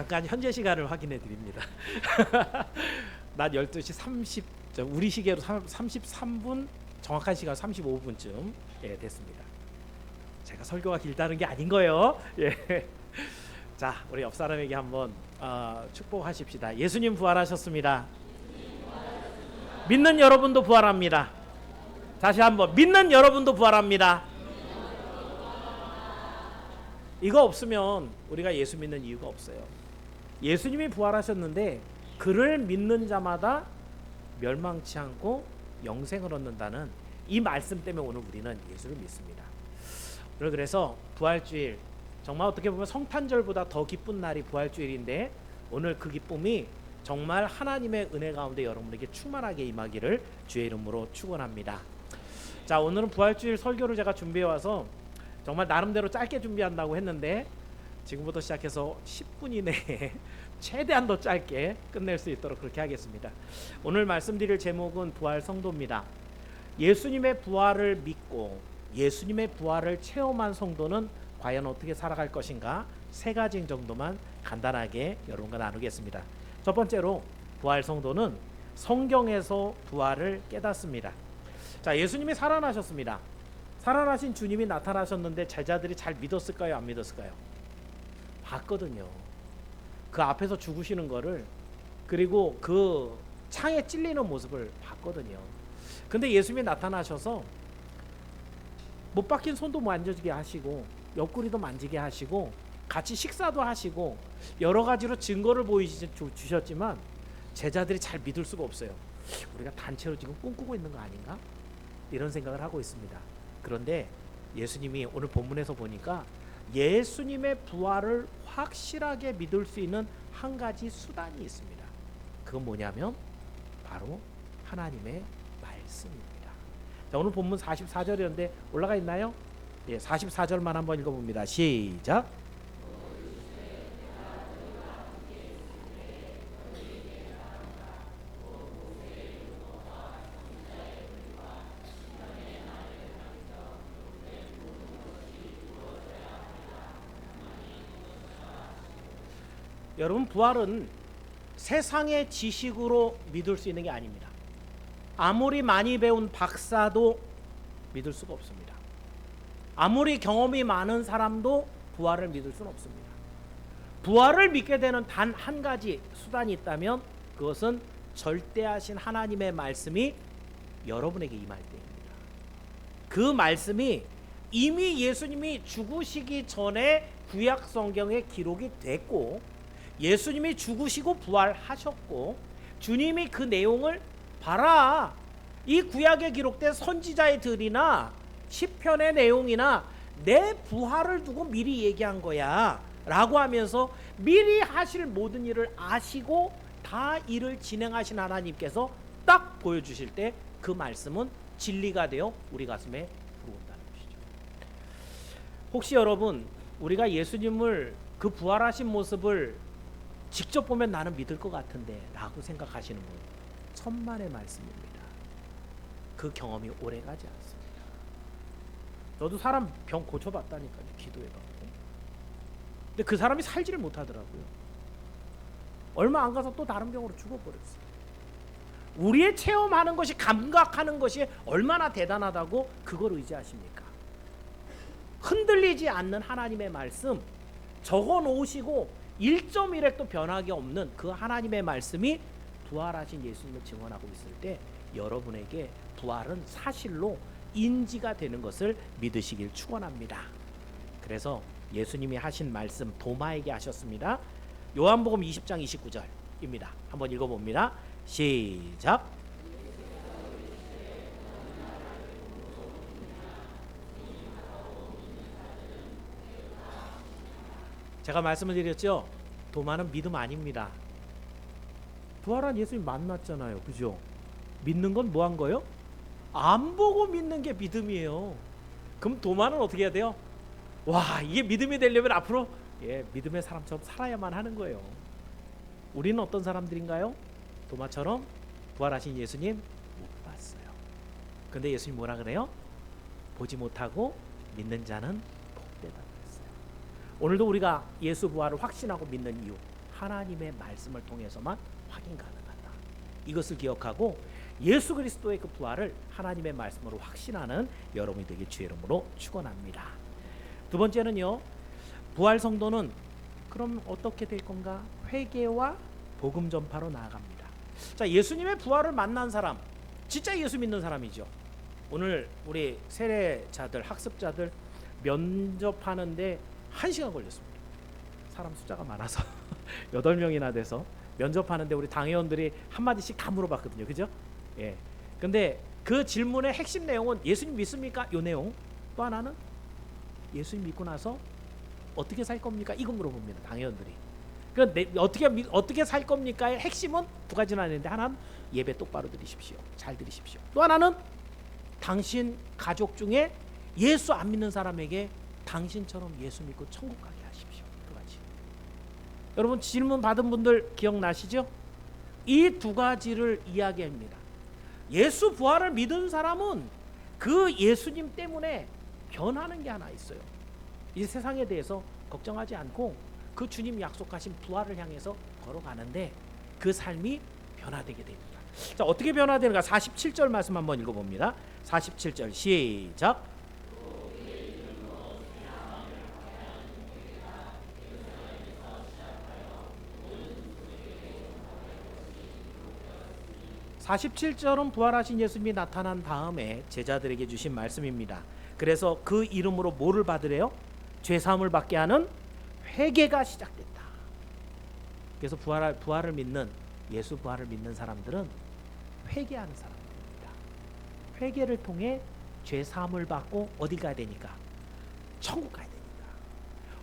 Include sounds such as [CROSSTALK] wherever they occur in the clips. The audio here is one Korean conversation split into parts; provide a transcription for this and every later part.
잠깐 현재 시간을 확인해 드립니다. [LAUGHS] 낮 12시 30, 저 우리 시계로 33분 정확한 시간 35분쯤 예, 됐습니다. 제가 설교가 길다는 게 아닌 거예요. [LAUGHS] 예. 자, 우리 옆 사람에게 한번 어, 축복하십시다. 예수님 부활하셨습니다. 믿는 여러분도 부활합니다. 다시 한번 믿는 여러분도 부활합니다. 이거 없으면 우리가 예수 믿는 이유가 없어요. 예수님이 부활하셨는데 그를 믿는 자마다 멸망치 않고 영생을 얻는다는 이 말씀 때문에 오늘 우리는 예수를 믿습니다. 오늘 그래서 부활주일 정말 어떻게 보면 성탄절보다 더 기쁜 날이 부활주일인데 오늘 그 기쁨이 정말 하나님의 은혜 가운데 여러분에게 충만하게 임하기를 주의 이름으로 축원합니다. 자 오늘은 부활주일 설교를 제가 준비해 와서 정말 나름대로 짧게 준비한다고 했는데 지금부터 시작해서 10분 이내에 [LAUGHS] 최대한 더 짧게 끝낼 수 있도록 그렇게 하겠습니다. 오늘 말씀드릴 제목은 부활 성도입니다. 예수님의 부활을 믿고 예수님의 부활을 체험한 성도는 과연 어떻게 살아갈 것인가 세 가지 정도만 간단하게 여러분과 나누겠습니다. 첫 번째로 부활 성도는 성경에서 부활을 깨닫습니다. 자, 예수님이 살아나셨습니다. 살아나신 주님이 나타나셨는데 제자들이 잘 믿었을까요? 안 믿었을까요? 봤거든요. 그 앞에서 죽으시는 거를 그리고 그 창에 찔리는 모습을 봤거든요. 근데 예수님이 나타나셔서 못 박힌 손도 만져지게 하시고 옆구리도 만지게 하시고 같이 식사도 하시고 여러 가지로 증거를 보여주셨지만 제자들이 잘 믿을 수가 없어요. 우리가 단체로 지금 꿈꾸고 있는 거 아닌가? 이런 생각을 하고 있습니다. 그런데 예수님이 오늘 본문에서 보니까 예수님의 부활을 확실하게 믿을 수 있는 한 가지 수단이 있습니다. 그건 뭐냐면 바로 하나님의 말씀입니다. 자, 오늘 본문 44절이었는데 올라가 있나요? 예, 44절만 한번 읽어봅니다. 시작. 여러분 부활은 세상의 지식으로 믿을 수 있는 게 아닙니다. 아무리 많이 배운 박사도 믿을 수가 없습니다. 아무리 경험이 많은 사람도 부활을 믿을 수는 없습니다. 부활을 믿게 되는 단 한 가지 수단이 있다면 그것은 절대하신 하나님의 말씀이 여러분에게 임할 때입니다. 그 말씀이 이미 예수님이 죽으시기 전에 구약 성경에 기록이 됐고 예수님이 죽으시고 부활하셨고 주님이 그 내용을 봐라. 이 구약에 기록된 선지자의 들이나 시편의 내용이나 내 부활을 두고 미리 얘기한 거야. 라고 하면서 미리 하실 모든 일을 아시고 다 일을 진행하신 하나님께서 딱 보여주실 때 그 말씀은 진리가 되어 우리 가슴에 들어온다는 것이죠. 혹시 여러분 우리가 예수님을 그 부활하신 모습을 직접 보면 나는 믿을 것 같은데 라고 생각하시는 분 천만의 말씀입니다. 그 경험이 오래가지 않습니다. 저도 사람 병 고쳐봤다니까요. 기도해갖고. 근데 그 사람이 살지를 못하더라고요. 얼마 안 가서 또 다른 병으로 죽어버렸어요. 우리의 체험하는 것이 감각하는 것이 얼마나 대단하다고 그걸 의지하십니까? 흔들리지 않는 하나님의 말씀 적어 놓으시고 1.1핵도 변하기 없는 그 하나님의 말씀이 부활하신 예수님을 증언하고 있을 때 여러분에게 부활은 사실로 인지가 되는 것을 믿으시길 축원합니다. 그래서 예수님이 하신 말씀 도마에게 하셨습니다. 요한복음 20장 29절입니다. 한번 읽어봅니다. 시작. 제가 말씀을 드렸죠. 도마는 믿음 아닙니다. 부활한 예수님 만났잖아요. 그죠? 믿는 건 뭐 한 거요? 안 보고 믿는 게 믿음이에요. 그럼 도마는 어떻게 해야 돼요? 와, 이게 믿음이 되려면 앞으로 예, 믿음의 사람처럼 살아야만 하는 거예요. 우리는 어떤 사람들인가요? 도마처럼 부활하신 예수님 못 봤어요. 근데 예수님 뭐라 그래요? 보지 못하고 믿는 자는. 오늘도 우리가 예수 부활을 확신하고 믿는 이유 하나님의 말씀을 통해서만 확인 가능하다. 이것을 기억하고 예수 그리스도의 그 부활을 하나님의 말씀으로 확신하는 여러분이 되길 주의 이름으로 축원합니다. 두 번째는요. 부활 성도는 그럼 어떻게 될 건가? 회개와 복음 전파로 나아갑니다. 자, 예수님의 부활을 만난 사람, 진짜 예수 믿는 사람이죠. 오늘 우리 세례자들, 학습자들 면접하는데 한 시간 걸렸습니다. 사람 숫자가 많아서 [LAUGHS] 여덟 명이나 돼서 면접하는데 우리 당회원들이 한 마디씩 다 물어봤거든요. 그죠? 예. 근데 그 질문의 핵심 내용은 예수님 믿습니까? 요 내용. 또 하나는 예수님 믿고 나서 어떻게 살 겁니까? 이거 물어봅니다. 당회원들이. 그 내, 어떻게 믿- 어떻게 살 겁니까의 핵심은 두 가지나 있는데 하나는 예배 똑바로 드리십시오. 잘 드리십시오. 또 하나는 당신 가족 중에 예수 안 믿는 사람에게 당신처럼 예수 믿고 천국 가게 하십시오. 두 가지. 여러분 질문 받은 분들 기억나시죠? 이 두 가지를 이야기합니다. 예수 부활을 믿은 사람은 그 예수님 때문에 변하는 게 하나 있어요. 이 세상에 대해서 걱정하지 않고 그 주님 약속하신 부활을 향해서 걸어가는데 그 삶이 변화되게 됩니다. 자, 어떻게 변화되는가? 47절 말씀 한번 읽어 봅니다. 47절 시작. 사십칠 절은 부활하신 예수님이 나타난 다음에 제자들에게 주신 말씀입니다. 그래서 그 이름으로 뭐를 받으래요? 죄 사함을 받게 하는 회개가 시작됐다. 그래서 부활 부활을 믿는 예수 부활을 믿는 사람들은 회개하는 사람들입니다. 회개를 통해 죄 사함을 받고 어디 가야 되니까 천국 가야 되니까.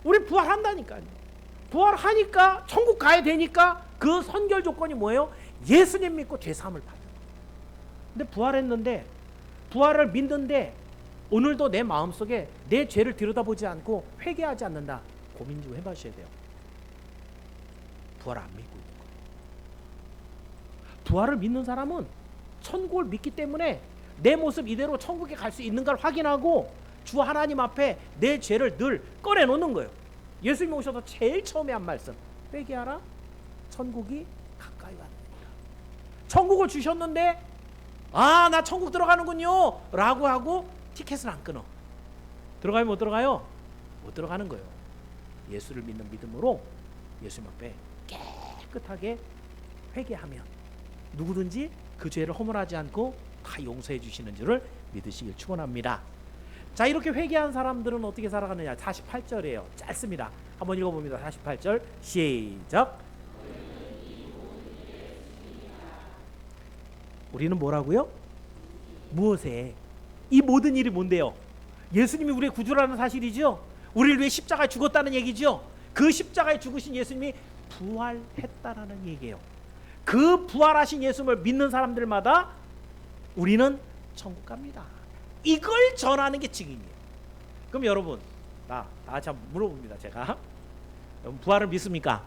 우리 부활한다니까요. 부활하니까 천국 가야 되니까 그 선결 조건이 뭐예요? 예수님 믿고 죄 사함을 받는. 근데 부활했는데 부활을 믿는데 오늘도 내 마음속에 내 죄를 들여다보지 않고 회개하지 않는다. 고민 좀 해봐셔야 돼요. 부활 안 믿고 있는 거예요. 부활을 믿는 사람은 천국을 믿기 때문에 내 모습 이대로 천국에 갈 수 있는 걸 확인하고 주 하나님 앞에 내 죄를 늘 꺼내 놓는 거예요. 예수님 오셔서 제일 처음에 한 말씀 회개하라 천국이 가까이 왔느니라. 천국을 주셨는데 아 나 천국 들어가는군요. 라고 하고 티켓을 안 끊어. 들어가요 못 들어가요? 못 들어가는 거예요. 예수를 믿는 믿음으로 예수님 앞에 깨끗하게 회개하면 누구든지 그 죄를 허물하지 않고 다 용서해 주시는 줄을 믿으시길 축원합니다. 자 이렇게 회개한 사람들은 어떻게 살아가느냐? 48절이에요. 짧습니다. 한번 읽어 봅니다. 48절 시작 우리는 뭐라고요? 무엇에 이 모든 일이 뭔데요? 예수님이 우리의 구주라는 사실이죠. 우리를 위해 십자가에 죽었다는 얘기죠. 그 십자가에 죽으신 예수님이 부활했다라는 얘기예요. 그 부활하신 예수님을 믿는 사람들마다 우리는 천국 갑니다. 이걸 전하는 게 증인이에요. 그럼 여러분, 나, 다 같이 한번 물어봅니다. 제가 여러분 부활을 믿습니까?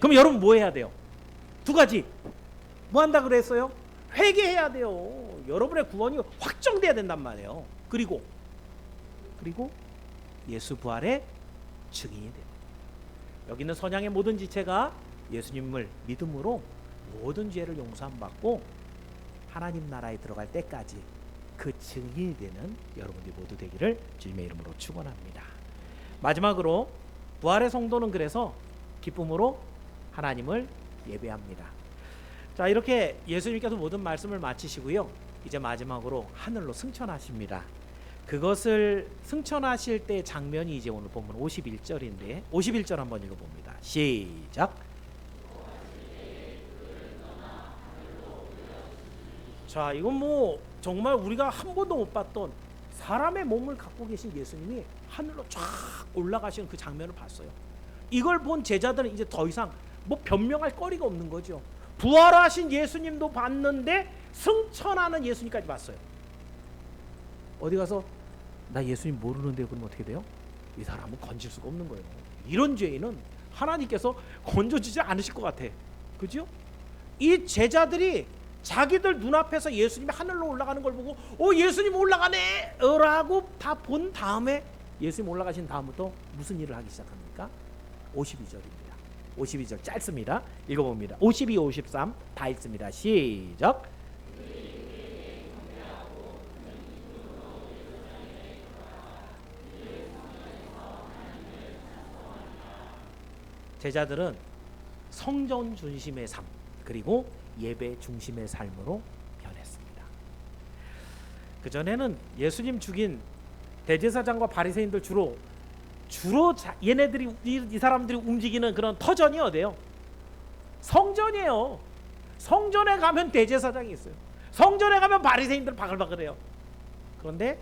그럼 여러분 뭐 해야 돼요? 두 가지. 뭐 한다 그랬어요? 회개해야 돼요. 여러분의 구원이 확정돼야 된단 말이에요. 그리고 그리고 예수 부활의 증인이 됩니다. 여기 있는 선양의 모든 지체가 예수님을 믿음으로 모든 죄를 용서함 받고 하나님 나라에 들어갈 때까지 그 증인이 되는 여러분들이 모두 되기를 주님의 이름으로 축원합니다. 마지막으로 부활의 성도는 그래서 기쁨으로 하나님을 예배합니다. 자 이렇게 예수님께서 모든 말씀을 마치시고요. 이제 마지막으로 하늘로 승천하십니다. 그것을 승천하실 때 장면이 이제 오늘 본문 51절인데 51절 한번 읽어봅니다. 시작. 자 이건 뭐 정말 우리가 한 번도 못 봤던 사람의 몸을 갖고 계신 예수님이 하늘로 쫙 올라가시는 그 장면을 봤어요. 이걸 본 제자들은 이제 더 이상 뭐 변명할 거리가 없는 거죠. 부활하신 예수님도 봤는데 승천하는 예수님까지 봤어요. 어디 가서 나 예수님 모르는데 그러면 어떻게 돼요? 이 사람은 건질 수가 없는 거예요. 이런 죄인은 하나님께서 건져주지 않으실 것 같아. 그죠? 이 제자들이 자기들 눈앞에서 예수님이 하늘로 올라가는 걸 보고 오 예수님 올라가네 라고 다 본 다음에 예수님 올라가신 다음부터 무슨 일을 하기 시작합니까? 52절입니다. 52절 짧습니다. 읽어봅니다. 52, 53다 읽습니다. 시작. 제자들은 성전 중심의 삶 그리고 예배 중심의 삶으로 변했습니다. 그 전에는 예수님 죽인 대제사장과 바리새인들 주로 주로 자, 얘네들이 이, 이 사람들이 움직이는 그런 터전이 어디요? 성전이에요. 성전에 가면 대제사장이 있어요. 성전에 가면 바리새인들 바글바글해요. 그런데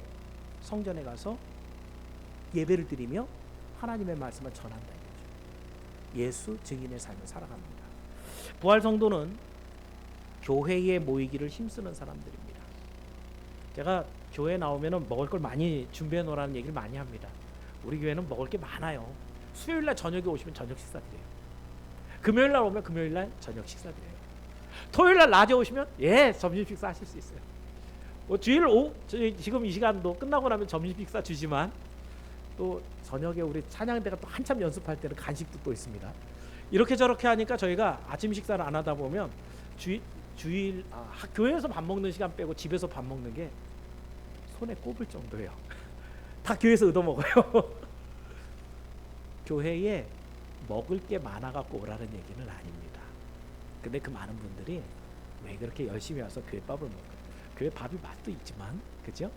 성전에 가서 예배를 드리며 하나님의 말씀을 전한다. 예수 증인의 삶을 살아갑니다. 부활 성도는 교회에 모이기를 힘쓰는 사람들입니다. 제가 교회 나오면은 먹을 걸 많이 준비해 놓으라는 얘기를 많이 합니다. 우리 교회는 먹을 게 많아요. 수요일 날 저녁에 오시면 저녁 식사 드려요. 금요일 날 오면 금요일 날 저녁 식사 드려요. 토요일 날 낮에 오시면 예 점심 식사 하실 수 있어요. 뭐 주일 저희 지금 이 시간도 끝나고 나면 점심 식사 주지만 또 저녁에 우리 찬양대가 또 한참 연습할 때는 간식도 또 있습니다. 이렇게 저렇게 하니까 저희가 아침 식사를 안 하다 보면 주일 주일 아, 학- 교회에서 밥 먹는 시간 빼고 집에서 밥 먹는 게 손에 꼽을 정도예요. 다 교회에서 얻어 먹어요. [LAUGHS] 교회에 먹을 게 많아 갖고 오라는 얘기는 아닙니다. 근데 그 많은 분들이 왜 그렇게 열심히 와서 교회 밥을 먹어요? 교회 밥이 맛도 있지만 그죠?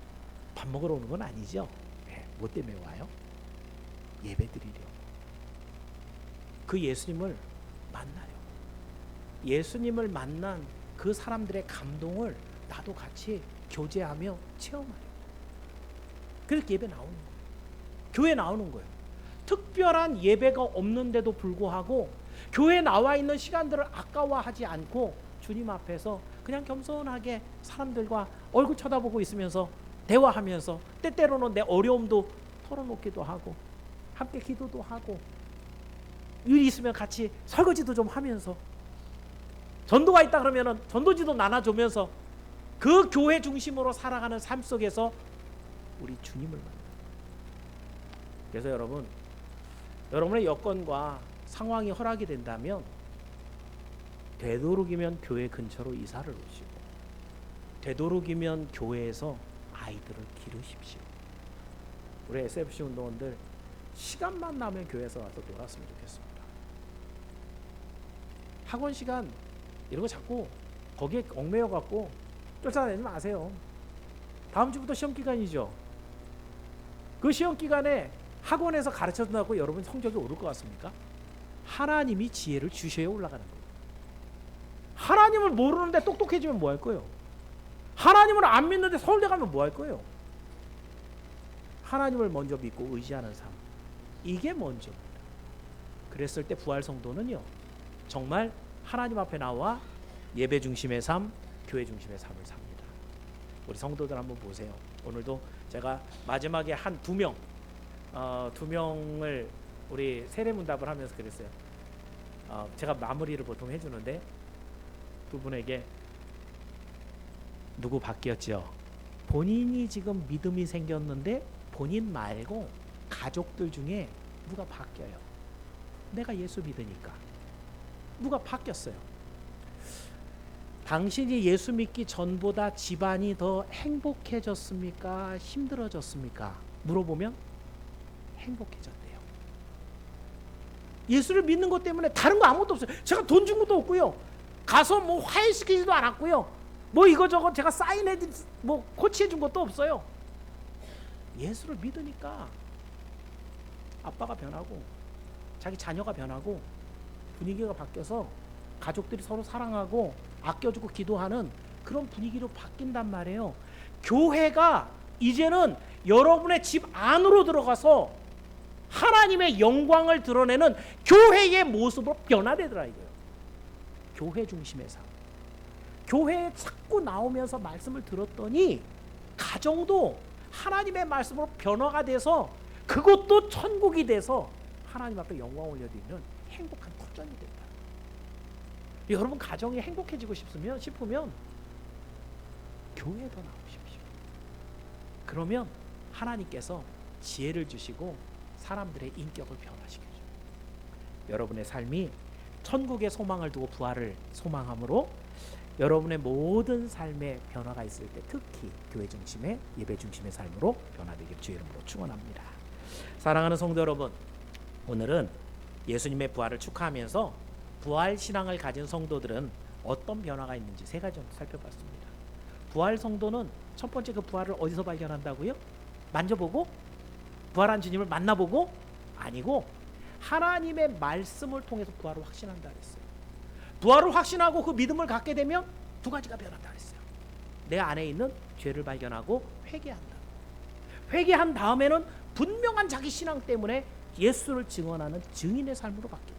밥 먹으러 오는 건 아니죠. 네, 뭐 때문에 와요? 예배 드리려. 그 예수님을 만나요. 예수님을 만난 그 사람들의 감동을 나도 같이 교제하며 체험하려. 그래서 예배 나오는 거예요. 교회 나오는 거예요. 특별한 예배가 없는데도 불구하고 교회 나와 있는 시간들을 아까워하지 않고 주님 앞에서 그냥 겸손하게 사람들과 얼굴 쳐다보고 있으면서 대화하면서 때때로는 내 어려움도 털어놓기도 하고 함께 기도도 하고 일 있으면 같이 설거지도 좀 하면서 전도가 있다 그러면은 전도지도 나눠주면서 그 교회 중심으로 살아가는 삶 속에서 우리 주님을 만나. 그래서 여러분, 여러분의 여건과 상황이 허락이 된다면 되도록이면 교회 근처로 이사를 오시고 되도록이면 교회에서 아이들을 기르십시오. 우리 SFC 운동원들 시간만 나면 교회에서 와서 놀았으면 좋겠습니다. 학원 시간 이런 거 자꾸 거기에 얽매여 갖고 쫓아내지 마세요. 다음 주부터 시험 기간이죠. 그 시험 기간에 학원에서 가르쳐 준다고 여러분 성적이 오를 것 같습니까? 하나님이 지혜를 주셔야 올라가는 거예요. 하나님을 모르는데 똑똑해지면 뭐 할 거예요? 하나님을 안 믿는데 서울대 가면 뭐 할 거예요? 하나님을 먼저 믿고 의지하는 삶. 이게 먼저입니다. 그랬을 때 부활 성도는요. 정말 하나님 앞에 나와 예배 중심의 삶, 교회 중심의 삶을 삽니다. 우리 성도들 한번 보세요. 오늘도 제가 마지막에 한 두 명, 어, 두 명을 우리 세례문답을 하면서 그랬어요. 어, 제가 마무리를 보통 해주는데 두 분에게 누구 바뀌었죠? 본인이 지금 믿음이 생겼는데 본인 말고 가족들 중에 누가 바뀌어요? 내가 예수 믿으니까 누가 바뀌었어요? 당신이 예수 믿기 전보다 집안이 더 행복해졌습니까? 힘들어졌습니까? 물어보면 행복해졌대요. 예수를 믿는 것 때문에 다른 거 아무것도 없어요. 제가 돈 준 것도 없고요. 가서 뭐 화해시키지도 않았고요. 뭐 이거저거 제가 사인해 뭐 코치해 준 것도 없어요. 예수를 믿으니까 아빠가 변하고 자기 자녀가 변하고 분위기가 바뀌어서 가족들이 서로 사랑하고 아껴주고 기도하는 그런 분위기로 바뀐단 말이에요. 교회가 이제는 여러분의 집 안으로 들어가서 하나님의 영광을 드러내는 교회의 모습으로 변화되더라 이거예요. 교회 중심의 삶. 교회에 자꾸 나오면서 말씀을 들었더니 가정도 하나님의 말씀으로 변화가 돼서 그것도 천국이 돼서 하나님 앞에 영광 올려드리는 행복한 터전이 된다. 여러분 가정이 행복해지고 싶으면 싶으면 교회에 더 나오십시오. 그러면 하나님께서 지혜를 주시고 사람들의 인격을 변화시켜 줘요. 여러분의 삶이 천국의 소망을 두고 부활을 소망함으로 여러분의 모든 삶의 변화가 있을 때 특히 교회 중심의 예배 중심의 삶으로 변화되길 주의 이름으로 축원합니다. 사랑하는 성도 여러분, 오늘은 예수님의 부활을 축하하면서 부활 신앙을 가진 성도들은 어떤 변화가 있는지 세 가지 좀 살펴봤습니다. 부활 성도는 첫 번째 그 부활을 어디서 발견한다고요? 만져보고 부활한 주님을 만나보고 아니고 하나님의 말씀을 통해서 부활을 확신한다 그랬어요. 부활을 확신하고 그 믿음을 갖게 되면 두 가지가 변한다 그랬어요. 내 안에 있는 죄를 발견하고 회개한다. 회개한 다음에는 분명한 자기 신앙 때문에 예수를 증언하는 증인의 삶으로 바뀐다.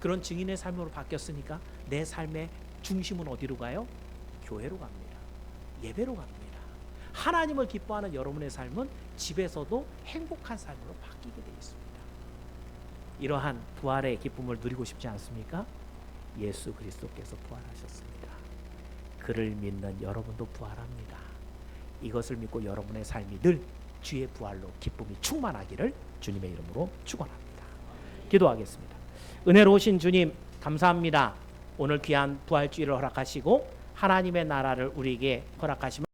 그런 증인의 삶으로 바뀌었으니까 내 삶의 중심은 어디로 가요? 교회로 갑니다. 예배로 갑니다. 하나님을 기뻐하는 여러분의 삶은 집에서도 행복한 삶으로 바뀌게 되어 있습니다. 이러한 부활의 기쁨을 누리고 싶지 않습니까? 예수 그리스도께서 부활하셨습니다. 그를 믿는 여러분도 부활합니다. 이것을 믿고 여러분의 삶이 늘 주의 부활로 기쁨이 충만하기를 주님의 이름으로 축원합니다. 기도하겠습니다. 은혜로우신 주님 감사합니다. 오늘 귀한 부활주의를 허락하시고 하나님의 나라를 우리에게 허락하시면